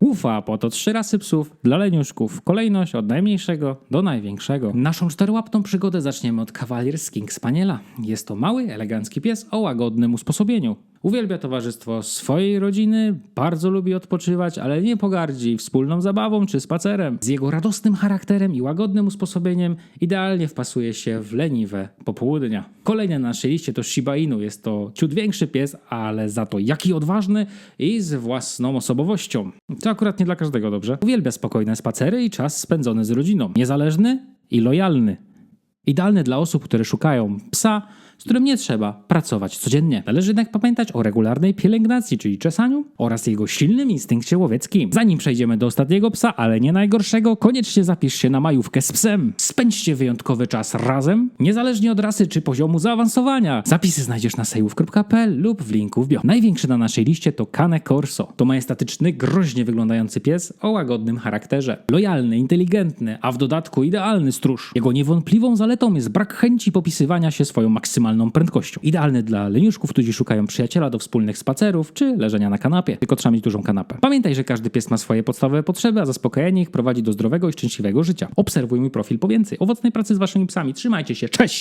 Ufa, po to trzy rasy psów dla leniuszków. Kolejność od najmniejszego do największego. Naszą czterołapną przygodę zaczniemy od Cavalier King Spaniela. Jest to mały, elegancki pies o łagodnym usposobieniu. Uwielbia towarzystwo swojej rodziny, bardzo lubi odpoczywać, ale nie pogardzi wspólną zabawą czy spacerem. Z jego radosnym charakterem i łagodnym usposobieniem idealnie wpasuje się w leniwe popołudnia. Kolejny na naszej liście to Shiba Inu. Jest to ciut większy pies, ale za to jaki odważny i z własną osobowością. To akurat nie dla każdego dobrze. Uwielbia spokojne spacery i czas spędzony z rodziną. Niezależny i lojalny. Idealny dla osób, które szukają psa, z którym nie trzeba pracować codziennie. Należy jednak pamiętać o regularnej pielęgnacji, czyli czesaniu oraz jego silnym instynkcie łowieckim. Zanim przejdziemy do ostatniego psa, ale nie najgorszego, koniecznie zapisz się na majówkę z psem. Spędźcie wyjątkowy czas razem, niezależnie od rasy czy poziomu zaawansowania. Zapisy znajdziesz na sejów.pl lub w linku w bio. Największy na naszej liście to Cane Corso. To majestatyczny, groźnie wyglądający pies o łagodnym charakterze. Lojalny, inteligentny, a w dodatku idealny stróż. Jego niewątpliwą zaletą jest brak chęci popisywania się swoją maksymalną prędkością. Idealny dla leniuszków, którzy szukają przyjaciela do wspólnych spacerów czy leżenia na kanapie. Tylko trzeba mieć dużą kanapę. Pamiętaj, że każdy pies ma swoje podstawowe potrzeby, a zaspokojenie ich prowadzi do zdrowego i szczęśliwego życia. Obserwuj mój profil po więcej. Owocnej pracy z waszymi psami. Trzymajcie się. Cześć!